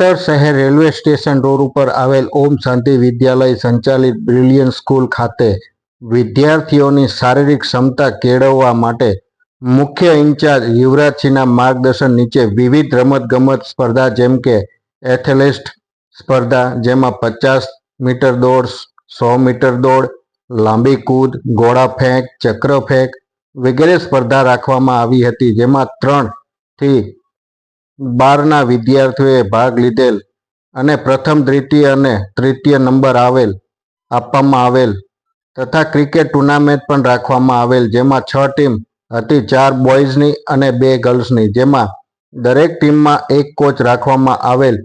ઉત્તર શહેર railway station road ઉપર આવેલ ઓમ શાંતિ વિદ્યાલય સંચાલિત બ્રિલિયન્ટ સ્કૂલ ખાતે વિદ્યાર્થીઓની શારીરિક ક્ષમતા કેળવવા માટે મુખ્ય ઇન્ચાર્જ યુવરાજસિંહના માર્ગદર્શન નીચે વિવિધ રમતગમત સ્પર્ધા જેમ કે એથલેટિક્સ સ્પર્ધા, જેમાં પચાસ મીટર દોડ, સો મીટર દોડ, લાંબી કૂદ, ગોળા ફેંક, ચક્ર ફેંક વગેરે સ્પર્ધા રાખવામાં આવી હતી, જેમાં ત્રણથી બારના વિદ્યાર્થીઓએ ભાગ લીધેલ અને પ્રથમ, દ્વિતીય અને તૃતીય નંબર આવેલ આપવામાં આવેલ તથા ક્રિકેટ ટુર્નામેન્ટ પણ રાખવામાં આવેલ, જેમાં છ ટીમ હતી, ચાર બોયઝની અને બે ગર્લ્સની, જેમાં દરેક ટીમમાં એક કોચ રાખવામાં આવેલ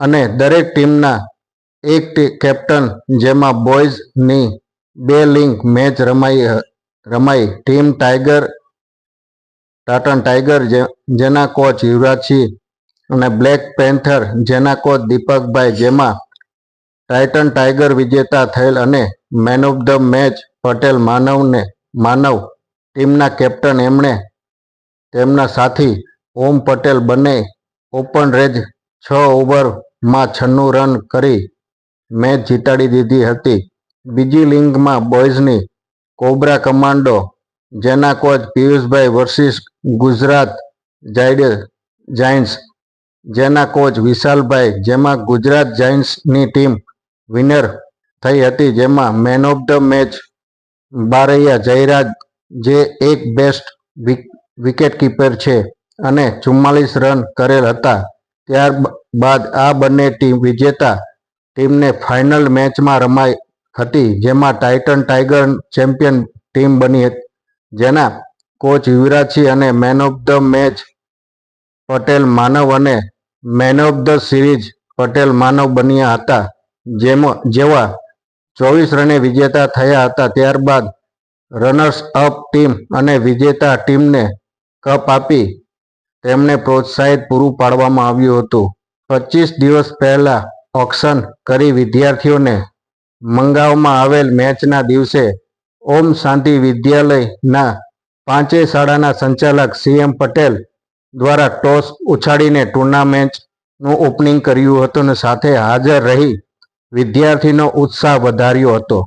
અને દરેક ટીમના એક કેપ્ટન, જેમાં બોયઝની બે લિંક મેચ રમાઈ રમાઈ, ટીમ ટાઈગર ટાટન ટાઈગર જેના કોચ યુવરાજસિંહ અને બ્લેક પેન્થર જેના કોચ દીપકભાઈ જેમાં ટાઇટન ટાઈગર વિજેતા થયેલ અને man of the match Patel માનવને, Manav ટીમના કેપ્ટન એમણે તેમના સાથી ઓમ પટેલ બંને ઓપન રેજ છ ઓવરમાં છન્નું રન કરી મેચ જીતાડી દીધી હતી. બીજી લિંગમાં બોયઝની કોબ્રા કમાન્ડો જેના કોચ પિયુષભાઈ વર્સિસ, ગુજરાત જાયડે જાયન્ટ્સ જેના કોચ વિશાલભાઈ, જેમાં ગુજરાત જાયન્ટ્સની ટીમ વિનર થઈ હતી, જેમાં man of the match Baraiya Jayraj, જે એક બેસ્ટ વિકેટ કીપર છે અને ચુમ્માલીસ રન કરેલ હતા. ત્યારબાદ આ બંને ટીમ વિજેતા ટીમને ફાઇનલ મેચમાં રમાઈ હતી, જેમાં ટાઇટન ટાઈગર ચેમ્પિયન ટીમ બની હતી જેના કોચ યુવરાજસિંહ અને man of the match Patel Manav અને man of the series Patel Manav બન્યા હતા. જેમાં, જેવા ચોવીસ રને વિજેતા થયા હતા. ત્યારબાદ રનર્સ અપ ટીમ અને વિજેતા ટીમને કપ આપી તેમને પ્રોત્સાહિત પૂરું પાડવામાં આવ્યું હતું. પચીસ દિવસ પહેલા ઓક્શન કરી વિદ્યાર્થીઓને મંગાવવામાં આવેલ મેચના દિવસે ઓમ શાંતિ વિદ્યાલયના પાંચેય શાળાના સંચાલક સીએમ પટેલ દ્વારા ટોસ ઉછાળીને ટુર્નામેન્ટનું ઓપનિંગ કર્યું હતું અને સાથે હાજર રહી વિદ્યાર્થીનો ઉત્સાહ વધાર્યો હતો.